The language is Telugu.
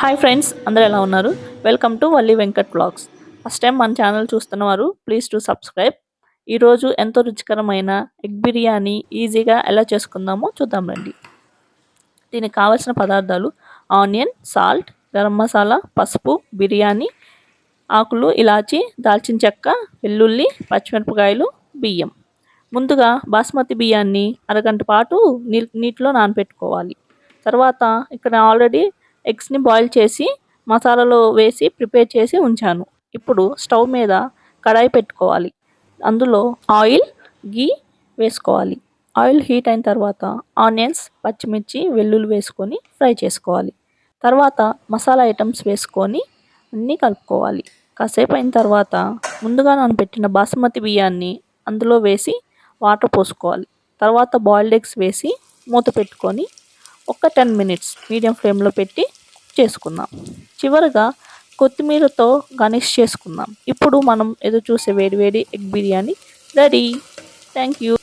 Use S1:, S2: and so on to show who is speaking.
S1: హాయ్ ఫ్రెండ్స్ అందరూ ఎలా ఉన్నారు? Welcome to Valli Venkat blogs first time మన ఛానల్ చూస్తున్నవారు ప్లీజ్ టు సబ్స్క్రైబ్ ఈరోజు ఎంతో రుచికరమైన ఎగ్ బిర్యానీ ఈజీగా ఎలా చేసుకుందామో చూద్దాం రండి. దీనికి కావలసిన పదార్థాలు ఆనియన్ సాల్ట్ గరం మసాలా పసుపు బిర్యానీ ఆకులు ఇలాచి దాల్చిన చెక్క వెల్లుల్లి పచ్చిమిరపకాయలు బియ్యం. ముందుగా బాస్మతి బియ్యాన్ని అరగంట పాటు నీ నీటిలో నానబెట్టుకోవాలి తర్వాత ఇక్కడ ఆల్రెడీ ఎగ్స్ని బాయిల్ చేసి మసాలాలో వేసి ప్రిపేర్ చేసి ఉంచాను. ఇప్పుడు స్టవ్ మీద కడాయి పెట్టుకోవాలి. అందులో ఆయిల్ గీ వేసుకోవాలి. ఆయిల్ హీట్ అయిన తర్వాత ఆనియన్స్ పచ్చిమిర్చి వెల్లుల్లి వేసుకొని ఫ్రై చేసుకోవాలి. తర్వాత మసాలా ఐటమ్స్ వేసుకొని అన్నీ కలుపుకోవాలి. కాసేపు అయిన తర్వాత ముందుగా నేను పెట్టిన బాస్మతి బియ్యాన్ని అందులో వేసి వాటర్ పోసుకోవాలి. తర్వాత బాయిల్డ్ ఎగ్స్ వేసి మూత పెట్టుకొని ఒక టెన్ మినిట్స్ మీడియం ఫ్లేమ్లో పెట్టి చేసుకుందాం చివరగా కొత్తిమీరతో గార్నిష్ చేసుకుందాం ఇప్పుడు మనం ఎదురు చూసే వేడి వేడి egg biryani ready. Thank you